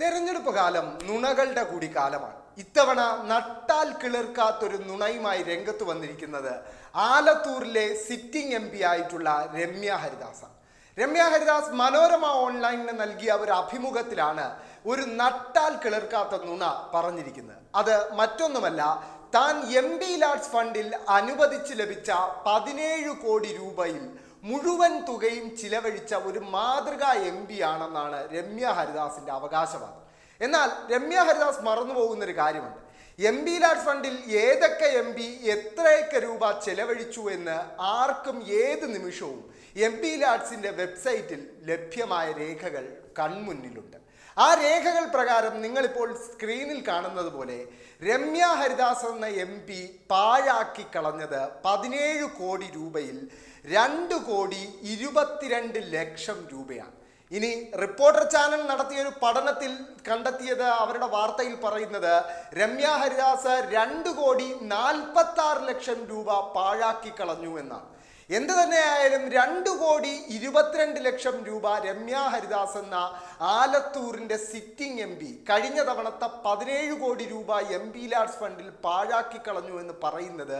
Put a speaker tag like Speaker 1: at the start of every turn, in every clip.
Speaker 1: തെരഞ്ഞെടുപ്പ് കാലം നുണകളുടെ കൂടി കാലമാണ്. ഇത്തവണ നട്ടാൽ കിളിർക്കാത്തൊരു നുണയുമായി രംഗത്ത് വന്നിരിക്കുന്നത് ആലത്തൂരിലെ സിറ്റിംഗ് എം പി ആയിട്ടുള്ള രമ്യ ഹരിദാസാണ് രമ്യ ഹരിദാസ് മനോരമ ഓൺലൈനിന് നൽകിയ ഒരു അഭിമുഖത്തിലാണ് ഒരു നട്ടാൽ കിളിർക്കാത്ത നുണ പറഞ്ഞിരിക്കുന്നത്. അത് മറ്റൊന്നുമല്ല താൻ എം ബി ലാഡ്സ് ഫണ്ടിൽ അനുവദിച്ച് ലഭിച്ച പതിനേഴ് കോടി രൂപയിൽ മുഴുവൻ തുകയും ചിലവഴിച്ച ഒരു മാതൃകാ എം പി ആണെന്നാണ് രമ്യ ഹരിദാസിന്റെ അവകാശവാദം. എന്നാൽ രമ്യ ഹരിദാസ് മറന്നുപോകുന്ന ഒരു കാര്യമുണ്ട്. എം പി ലാഡ് ഫണ്ടിൽ ഏതൊക്കെ എം പി എത്രയൊക്കെ രൂപ ചെലവഴിച്ചു എന്ന് ആർക്കും ഏത് നിമിഷവും എം പി ലാഡ്സിന്റെ വെബ്സൈറ്റിൽ ലഭ്യമായ രേഖകൾ കൺമുന്നിലുണ്ട്. ആ രേഖകൾ പ്രകാരം നിങ്ങളിപ്പോൾ സ്ക്രീനിൽ കാണുന്നത് പോലെ രമ്യ ഹരിദാസ് എന്ന എം പി പാഴാക്കി കളഞ്ഞത് പതിനേഴ് കോടി രൂപയിൽ രണ്ട് കോടി ഇരുപത്തിരണ്ട് ലക്ഷം രൂപയാണ്. ഇനി റിപ്പോർട്ടർ ചാനൽ നടത്തിയ ഒരു പഠനത്തിൽ കണ്ടെത്തിയത് അവരുടെ വാർത്തയിൽ പറയുന്നത് രമ്യ ഹരിദാസ് രണ്ട് കോടി നാൽപ്പത്തി ലക്ഷം രൂപ പാഴാക്കി കളഞ്ഞു എന്നാണ്. എന്ത് തന്നെയായാലും രണ്ട് കോടി ഇരുപത്തിരണ്ട് ലക്ഷം രൂപ രമ്യ ഹരിദാസ് എന്ന ആലത്തൂരിന്റെ സിറ്റിംഗ് എം പി കഴിഞ്ഞ തവണത്തെ പതിനേഴ് കോടി രൂപ എം പി ലാഡ്സ് ഫണ്ടിൽ പാഴാക്കി കളഞ്ഞു എന്ന് പറയുന്നത്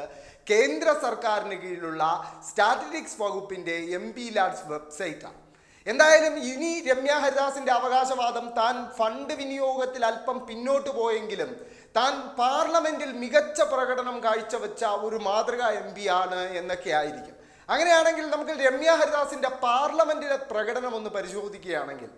Speaker 1: കേന്ദ്ര സർക്കാരിന് കീഴിലുള്ള സ്റ്റാറ്റിസ്റ്റിക്സ് വകുപ്പിന്റെ എം പി ലാഡ്സ് വെബ്സൈറ്റാണ്. എന്തായാലും ഇനി രമ്യ ഹരിദാസിന്റെ അവകാശവാദം താൻ ഫണ്ട് വിനിയോഗത്തിൽ അല്പം പിന്നോട്ട് പോയെങ്കിലും താൻ പാർലമെന്റിൽ മികച്ച പ്രകടനം കാഴ്ചവെച്ച ഒരു മാതൃകാ എം ആണ് എന്നൊക്കെ ആയിരിക്കും അങ്ങനെയാണെങ്കിൽ നമുക്ക് രമ്യ ഹരിദാസിന്റെ പാർലമെന്റിലെ പ്രകടനം ഒന്ന് പരിശോധിക്കുകയാണെങ്കിൽ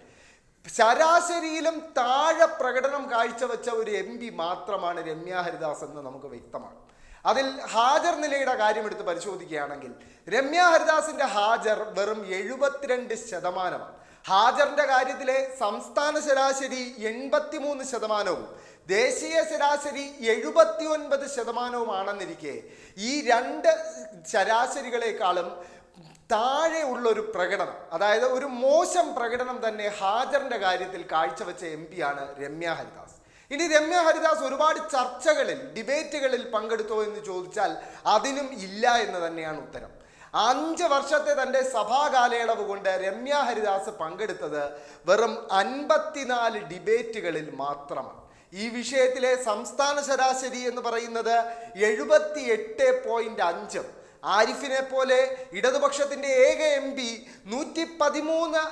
Speaker 1: ശരാശരിയിലും താഴെ പ്രകടനം കാഴ്ചവെച്ച ഒരു എം പി മാത്രമാണ് രമ്യ ഹരിദാസ് എന്ന് നമുക്ക് വ്യക്തമാണ്. അതിൽ ഹാജർ നിലയുടെ കാര്യം എടുത്ത് പരിശോധിക്കുകയാണെങ്കിൽ രമ്യ ഹരിദാസിന്റെ ഹാജർ വെറും എഴുപത്തിരണ്ട് ശതമാനമാണ്. ഹാജറിന്റെ കാര്യത്തിലെ സംസ്ഥാന ശരാശരി എൺപത്തിമൂന്ന് ശതമാനവും ദേശീയ ശരാശരി എഴുപത്തി ഒൻപത് ശതമാനവുമാണെന്നിരിക്കെ ഈ രണ്ട് ശരാശരികളെക്കാളും താഴെയുള്ള ഒരു പ്രകടനം അതായത് ഒരു മോശം പ്രകടനം തന്നെ ഹാജറിന്റെ കാര്യത്തിൽ കാഴ്ചവെച്ച എം ആണ് രമ്യ ഹരിദാസ്. ഇനി രമ്യ ഹരിദാസ് ഒരുപാട് ചർച്ചകളിൽ ഡിബേറ്റുകളിൽ പങ്കെടുത്തോ എന്ന് ചോദിച്ചാൽ അതിനും ഇല്ല എന്ന് തന്നെയാണ് ഉത്തരം. അഞ്ച് വർഷത്തെ തന്റെ സഭാ കാലയളവ് കൊണ്ട് രമ്യ ഹരിദാസ് പങ്കെടുത്തത് വെറും അൻപത്തിനാല് ഡിബേറ്റുകളിൽ മാത്രമാണ്. ഈ വിഷയത്തിലെ സംസ്ഥാന ശരാശരി എന്ന് പറയുന്നത് എഴുപത്തി എട്ട് പോയിന്റ് അഞ്ചും. ആരിഫിനെ പോലെ ഇടതുപക്ഷത്തിന്റെ ഏക എം പി നൂറ്റി പതിമൂന്ന്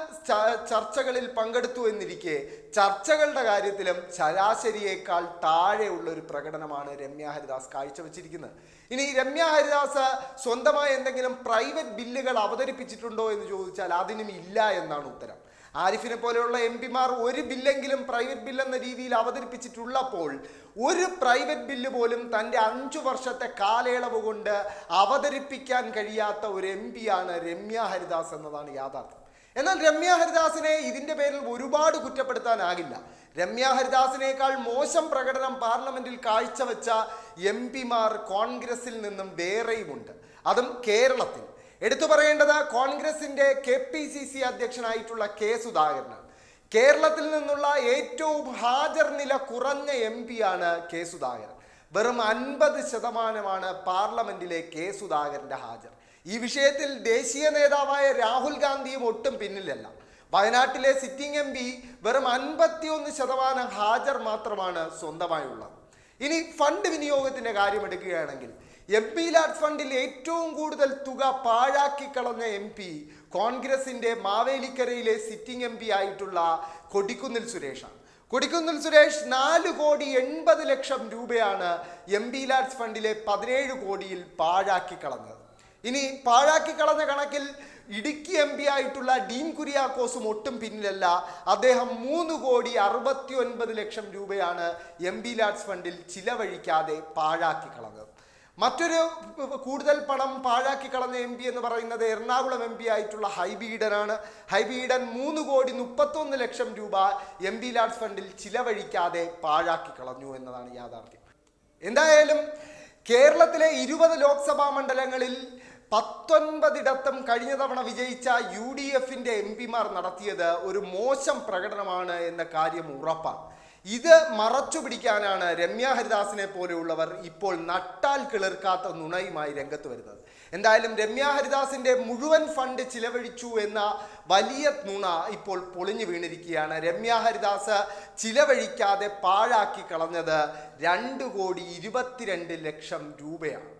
Speaker 1: ചർച്ചകളിൽ പങ്കെടുത്തു എന്നിരിക്കെ ചർച്ചകളുടെ കാര്യത്തിലും ശരാശരിയേക്കാൾ താഴെയുള്ള ഒരു പ്രകടനമാണ് രമ്യ ഹരിദാസ് കാഴ്ചവെച്ചിരിക്കുന്നത്. ഇനി രമ്യ ഹരിദാസ് സ്വന്തമായി എന്തെങ്കിലും പ്രൈവറ്റ് ബില്ലുകൾ അവതരിപ്പിച്ചിട്ടുണ്ടോ എന്ന് ചോദിച്ചാൽ അതിനും ഇല്ല എന്നാണ് ഉത്തരം. ആരിഫിനെ പോലെയുള്ള എം പിമാർ ഒരു ബില്ലെങ്കിലും പ്രൈവറ്റ് ബിൽ എന്ന രീതിയിൽ അവതരിപ്പിച്ചിട്ടുള്ളപ്പോൾ ഒരു പ്രൈവറ്റ് ബില്ല് പോലും തന്റെ അഞ്ചു വർഷത്തെ കാലയളവ് കൊണ്ട് അവതരിപ്പിക്കാൻ കഴിയാത്ത ഒരു എം പിയാണ് രമ്യ ഹരിദാസ് എന്നതാണ് യാഥാർത്ഥ്യം. എന്നാൽ രമ്യ ഹരിദാസിനെ ഇതിന്റെ പേരിൽ ഒരുപാട് കുറ്റപ്പെടുത്താനാകില്ല. രമ്യ ഹരിദാസിനേക്കാൾ മോശം പ്രകടനം പാർലമെന്റിൽ കാഴ്ചവെച്ച എം പിമാർ കോൺഗ്രസിൽ നിന്നും വേറെയുമുണ്ട്. അതും കേരളത്തിൽ. എടുത്തു പറയേണ്ടത് കോൺഗ്രസിന്റെ കെ പി സി സി അധ്യക്ഷനായിട്ടുള്ള കെ സുധാകരനാണ്. കേരളത്തിൽ നിന്നുള്ള ഏറ്റവും ഹാജർ നില കുറഞ്ഞ എം ആണ് കെ സുധാകരൻ. വെറും അൻപത് ശതമാനമാണ് പാർലമെന്റിലെ കെ സുധാകരന്റെ ഹാജർ. ഈ വിഷയത്തിൽ ദേശീയ നേതാവായ രാഹുൽ ഗാന്ധിയും ഒട്ടും പിന്നിലല്ല. വയനാട്ടിലെ സിറ്റിംഗ് എം പി വെറും അൻപത്തിയൊന്ന് ശതമാനം ഹാജർ മാത്രമാണ് സ്വന്തമായുള്ളത്. ഇനി ഫണ്ട് വിനിയോഗത്തിന്റെ കാര്യം എടുക്കുകയാണെങ്കിൽ എം പി ലാഡ് ഫണ്ടിൽ ഏറ്റവും കൂടുതൽ തുക പാഴാക്കി കളഞ്ഞ എം പി കോൺഗ്രസിന്റെ മാവേലിക്കരയിലെ സിറ്റിംഗ് എം പി ആയിട്ടുള്ള കൊടിക്കുന്നിൽ സുരേഷാണ്. കൊടിക്കുന്നിൽ സുരേഷ് നാല് കോടി എൺപത് ലക്ഷം രൂപയാണ് എം പി ലാഡ്സ് ഫണ്ടിലെ പതിനേഴ് കോടിയിൽ പാഴാക്കി കളഞ്ഞത്. ഇനി പാഴാക്കി കളഞ്ഞ കണക്കിൽ ഇടുക്കി എം പി ആയിട്ടുള്ള ഡീൻ കുര്യാക്കോസും ഒട്ടും പിന്നിലല്ല. അദ്ദേഹം മൂന്ന് കോടി അറുപത്തി ഒൻപത് ലക്ഷം രൂപയാണ് എം പി ലാഡ്സ് ഫണ്ടിൽ ചിലവഴിക്കാതെ പാഴാക്കി കളഞ്ഞത്. മറ്റൊരു കൂടുതൽ പണം പാഴാക്കി കളഞ്ഞ എം പി എന്ന് പറയുന്നത് എറണാകുളം എം പി ആയിട്ടുള്ള ഹൈബി ഈഡനാണ്. ഹൈബി ഈഡൻ മൂന്ന് കോടി മുപ്പത്തൊന്ന് ലക്ഷം രൂപ എം പി ലാഡ്സ് ഫണ്ടിൽ ചിലവഴിക്കാതെ പാഴാക്കി കളഞ്ഞു എന്നതാണ് യാഥാർത്ഥ്യം. എന്തായാലും കേരളത്തിലെ ഇരുപത് ലോക്സഭാ മണ്ഡലങ്ങളിൽ പത്തൊൻപതിടത്തും കഴിഞ്ഞ തവണ വിജയിച്ച യു ഡി എഫിന്റെ എം പിമാർ നടത്തിയത് ഒരു മോശം പ്രകടനമാണ് എന്ന കാര്യം ഉറപ്പാണ്. ഇത് മറച്ചു പിടിക്കാനാണ് രമ്യ ഹരിദാസിനെ പോലെയുള്ളവർ ഇപ്പോൾ നട്ടാൽ കിളിർക്കാത്ത നുണയുമായി രംഗത്ത് വരുന്നത്. എന്തായാലും രമ്യ ഹരിദാസിന്റെ മുഴുവൻ ഫണ്ട് ചിലവഴിച്ചു എന്ന വലിയ നുണ ഇപ്പോൾ പൊളിഞ്ഞു വീണിരിക്കുകയാണ്. രമ്യ ഹരിദാസ് ചിലവഴിക്കാതെ പാഴാക്കി കളഞ്ഞത് രണ്ട് കോടി ഇരുപത്തിരണ്ട് ലക്ഷം രൂപയാണ്.